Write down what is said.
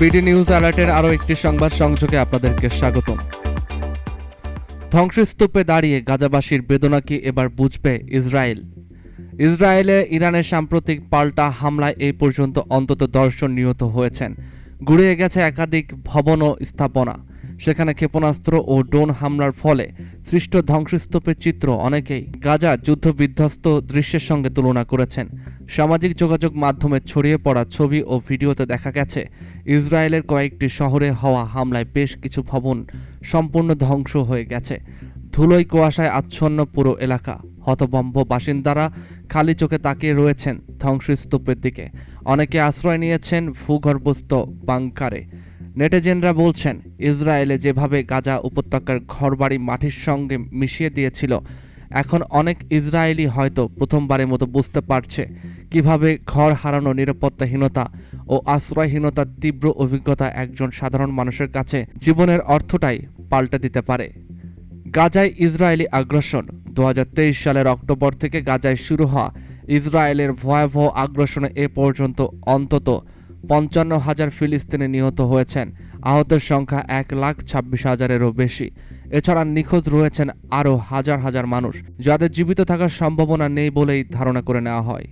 BD news অ্যালার্টের আরও একটি সংবাদ সংযোগে আপনাদেরকে স্বাগতম। ধ্বংসস্তূপে দাঁড়িয়ে গাজাবাসীর বেদনা কি এবার বুঝবে ইসরায়েল? ইসরায়েলে ইরানের সাম্প্রতিক পাল্টা হামলায় এই পর্যন্ত অন্তত দর্শন নিহত হয়েছেন। গুড়িয়ে গেছে একাধিক ভবন ও স্থাপনা। সেখানে ক্ষেপণাস্ত্র ও ড্রোন হামলার ফলে সৃষ্ট ধ্বংসস্তূপের চিত্র অনেকেই গাজা যুদ্ধ বিধ্বস্ত দৃশ্যের সঙ্গে তুলনা করেছেন। সামাজিক যোগাযোগ মাধ্যমে ছড়িয়ে পড়া ছবি ও ভিডিওতে দেখা গেছে, ইসরায়েলের কয়েকটি শহরে হওয়া হামলায় বেশ কিছু ভবন সম্পূর্ণ ধ্বংস হয়ে গেছে। ধুলোয় কুয়াশায় আচ্ছন্ন পুরো এলাকা। হতভম্ব বাসিন্দারা খালি চোখে তাকিয়ে রয়েছেন ধ্বংসস্তূপের দিকে। অনেকে আশ্রয় নিয়েছেন ভূগর্ভস্থ বাংকারে। নেটেজেনরা বলছেন, ইসরায়েলে যেভাবে গাজা উপত্যকার ঘরবাড়ি মাটির সঙ্গে মিশিয়ে দিয়েছিল, এখন অনেক ইসরায়েলি হয়তো প্রথমবারের মতো বুঝতে পারছে কীভাবে ঘর হারানো নিরাপত্তাহীনতা ও আশ্রয়হীনতার তীব্র অভিজ্ঞতা একজন সাধারণ মানুষের কাছে জীবনের অর্থটাই পাল্টে দিতে পারে। গাজায় ইসরায়েলি আগ্রাসন। দু হাজার তেইশ সালের অক্টোবর থেকে গাজায় শুরু হওয়া ইসরায়েলের ভয়াবহ আগ্রাসনে এ পর্যন্ত অন্তত পঞ্চান্ন হাজার ফিলিস্তিনি নিহত হয়েছেন। আহতের সংখ্যা এক লাখ ছাব্বিশ হাজারেরও বেশি। এছাড়া নিখোঁজ রয়েছেন আরও হাজার হাজার মানুষ, যাদের জীবিত থাকার সম্ভাবনা নেই বলেই ধারণা করে নেওয়া হয়।